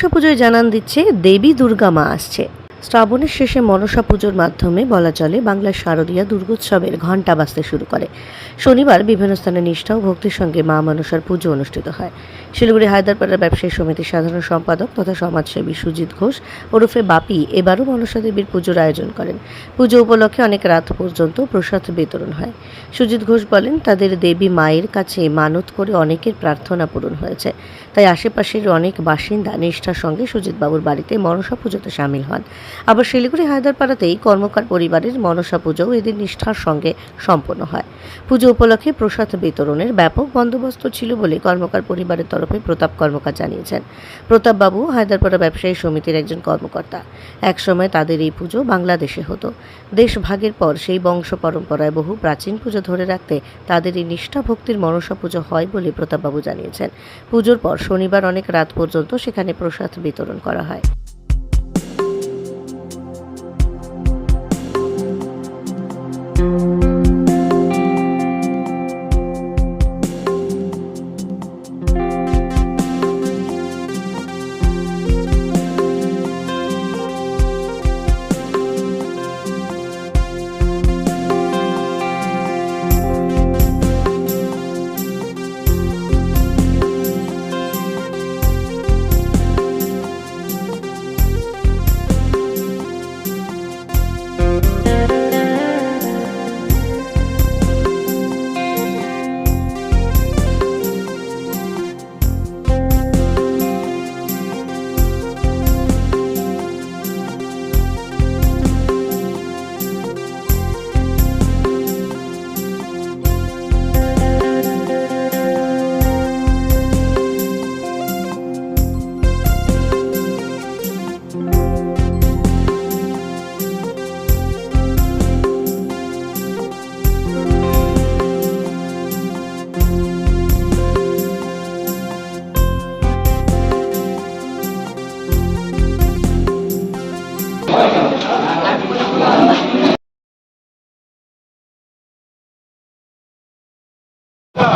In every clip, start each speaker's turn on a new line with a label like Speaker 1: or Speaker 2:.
Speaker 1: মনসা পুজোয় জানান দিচ্ছে দেবী দুর্গা মা আসছে। শ্রাবণের শেষে মনসা পুজোর মাধ্যমে বলা চলে, বাংলার শারদীয়া দুর্গোৎসবের ঘণ্টা বাজতে শুরু করে। শনিবার বিভিন্ন স্থানে নিষ্ঠা ও ভক্তির সঙ্গে মা মনসার পুজো অনুষ্ঠিত হয়। শিলিগুড়ি হায়দ্রারপাড়ার ব্যবসায়ী সমিতির সাধারণ সম্পাদক তথা সমাজসেবী সুজিত ঘোষ ওরফে বাপি এবারও মনসা দেবীর পুজোর আয়োজন করেন। পুজো উপলক্ষে অনেক রাত পর্যন্ত প্রসাদ বিতরণ হয়। সুজিত ঘোষ বলেন, তাদের দেবী মায়ের কাছে মানত করে অনেকের প্রার্থনা পূরণ হয়েছে। তাই আশেপাশের অনেক বাসিন্দা নিষ্ঠার সঙ্গে সুজিত বাবুর বাড়িতে মনসা পুজোতে সামিল হন। আবার শিলিগুড়ি হায়দারপাড়াতেই কর্মকার পরিবারের মনসা পুজোও এদিন নিষ্ঠার সঙ্গে সম্পন্ন হয়। পুজো উপলক্ষে প্রসাদ বিতরণের ব্যাপক বন্দোবস্ত ছিল বলে কর্মকার পরিবারের তরফে প্রতাপ কর্মকার জানিয়েছেন। প্রতাপবাবু হায়দারপাড়া ব্যবসায়ী সমিতির একজন কর্মকর্তা। একসময় তাদের এই পুজো বাংলাদেশে হতো। দেশ ভাগের পর সেই বংশ পরম্পরায় বহু প্রাচীন পুজো ধরে রাখতে তাদের এই নিষ্ঠা ভক্তির মনসা পুজো হয় বলে প্রতাপবাবু জানিয়েছেন। পুজোর পর শনিবার অনেক রাত পর্যন্ত সেখানে প্রসাদ বিতরণ করা হয়।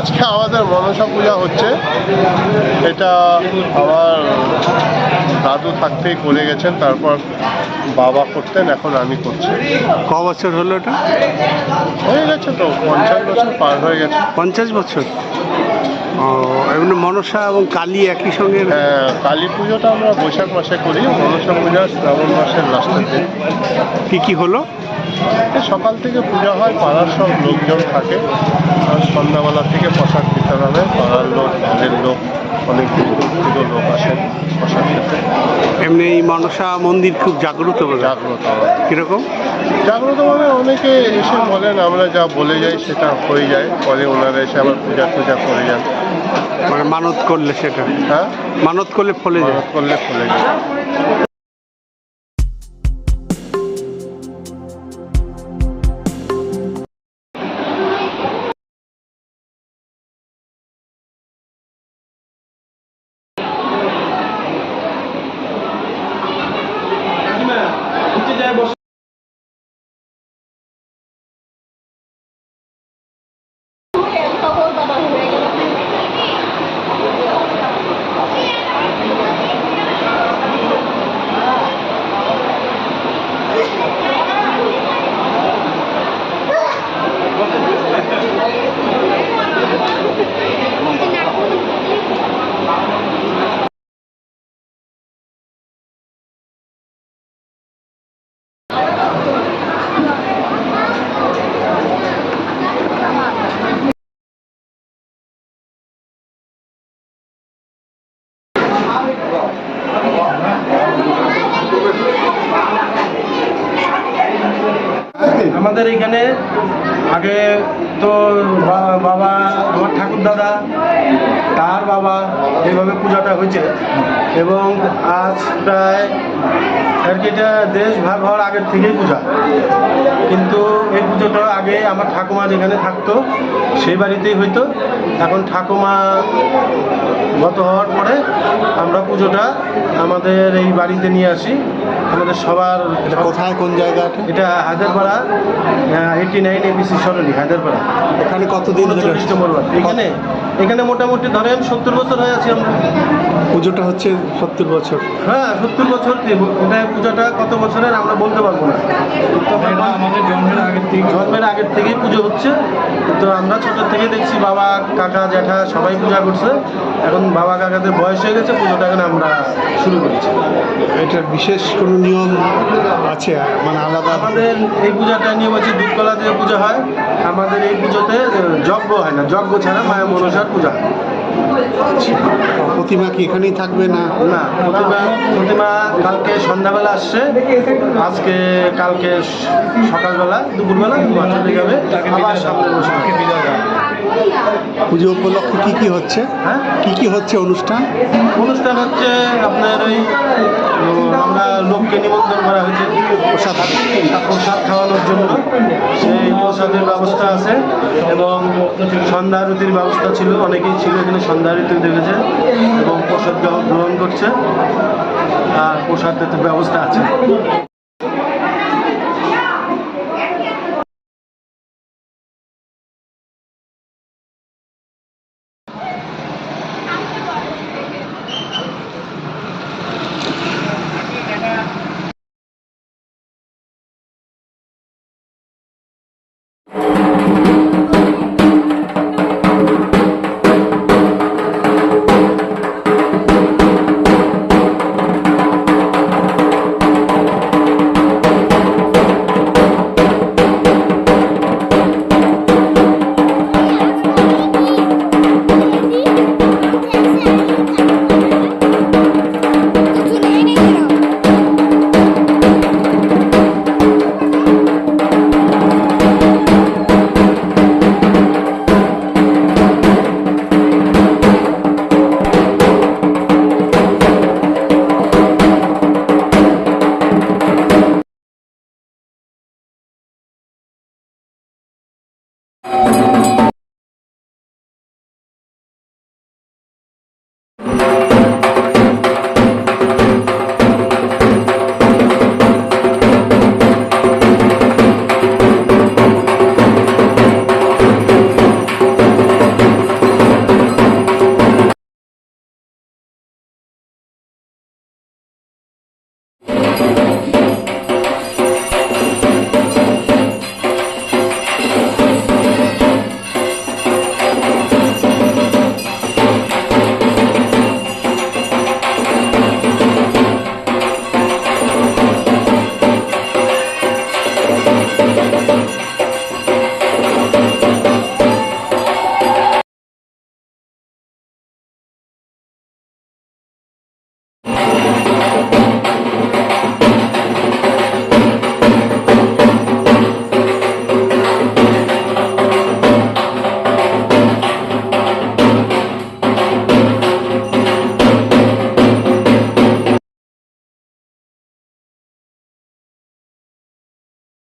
Speaker 2: আজকে আমাদের মনসা পূজা হচ্ছে। এটা আমার দাদু থাকতেই করে গেছেন তারপর বাবা করতেন এখন আমি করছি।
Speaker 3: ক বছর হলো এটা?
Speaker 2: হয়ে গেছে তো পঞ্চাশ বছর পার হয়ে গেছে।
Speaker 3: পঞ্চাশ বছর? ও এমনি মনসা এবং কালী একই সঙ্গে?
Speaker 2: হ্যাঁ, কালী পুজোটা আমরা বৈশাখ মাসে করি মনসা পূজা শ্রাবণ মাসের লাস্টের দিন
Speaker 3: কী কী হলো?
Speaker 2: সকাল থেকে পূজা হয় পাড়ার সব লোকজন থাকে। আর সন্ধ্যাবেলা থেকে প্রসাদ বিতরণ হবে পাড়ার লোক বাইরের লোক অনেক দূর লোক আসেন প্রসাদ খেতে।
Speaker 3: এমনি এই মনসা মন্দির খুব জাগ্রত
Speaker 2: জাগ্রত হয়।
Speaker 3: কীরকম?
Speaker 2: জাগ্রত মানে অনেকে এসে বলেন আমরা যা বলে যাই সেটা হয়ে যায়। পরে ওনারা এসে আবার পূজা টুজা করে যান।
Speaker 3: মানে মানত করলে সেটা?
Speaker 2: হ্যাঁ?
Speaker 3: মানত করলে ফলে যায়?
Speaker 2: মানত করলে ফলে যায়।
Speaker 4: আমাদের এখানে আগে তো বাবা, আমার ঠাকুর দাদা, তার বাবা এইভাবে পূজাটা হয়েছে। এবং আজ প্রায় আর কি এটা দেশ ভাগ হওয়ার আগের থেকেই পূজা। কিন্তু এই পুজোটা আগে আমার ঠাকুমা যেখানে থাকতো, সেই বাড়িতেই হইতো। এখন ঠাকুমা গত হওয়ার পরে আমরা পুজোটা আমাদের এই বাড়িতে নিয়ে আসি। আমাদের সবার
Speaker 3: এটা কোথায় কোন জায়গা
Speaker 4: এটা হায়দ্রাপাড়া এইটি নাইন এবিসি সরণি হায়দ্রাপাড়া।
Speaker 3: এখানে কতদিন
Speaker 4: নম্বর এখানে এখানে মোটামুটি ধরেন সত্তর বছর হয়ে আছি আমরা।
Speaker 3: পুজোটা হচ্ছে সত্তর বছর।
Speaker 4: হ্যাঁ সত্তর বছর। এটা পুজোটা কত বছরের আমরা বলতে পারব না। আমাদের জন্মের আগের থেকে। জন্মের আগের থেকেই পুজো হচ্ছে। তো আমরা ছোটোর থেকে দেখছি বাবা কাকা জ্যাঠা সবাই পূজা করছে। এখন বাবা কাকাদের বয়স হয়ে গেছে পুজোটা এখন আমরা শুরু করেছি।
Speaker 3: এটার বিশেষ কোনো নিয়ম আছে মানে আলাদা।
Speaker 4: আমাদের এই পূজাটা নিয়ম আছে দুধকলা দিয়ে পূজা হয়। আমাদের এই পুজোতে যজ্ঞ হয় না যজ্ঞ ছাড়া মায়া মনসার পূজা। হয়
Speaker 3: প্রতিমা কি এখানেই থাকবে না?
Speaker 4: না প্রতিমা প্রতিমা কালকে সন্ধ্যাবেলা আসছে। আজকে কালকে সকালবেলা দুপুরবেলা মাথা দেখাবে আবার সামনে বসে
Speaker 3: পুজো উপলক্ষে কি কি হচ্ছে?
Speaker 4: হ্যাঁ?
Speaker 3: কি কি হচ্ছে অনুষ্ঠান?
Speaker 4: অনুষ্ঠান হচ্ছে আপনার ওই লোককে নিমন্ত্রণ করা হয়েছে প্রসাদ প্রসাদ খাওয়ানোর জন্য সেই প্রসাদের ব্যবস্থা আছে এবং সন্ধ্যা আরতির ব্যবস্থা ছিল, অনেকেই ছিল এখানে সন্ধ্যা আরতি দেখেছে এবং প্রসাদ গ্রহণ করছে। আর প্রসাদের ব্যবস্থা আছে।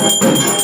Speaker 4: thank you.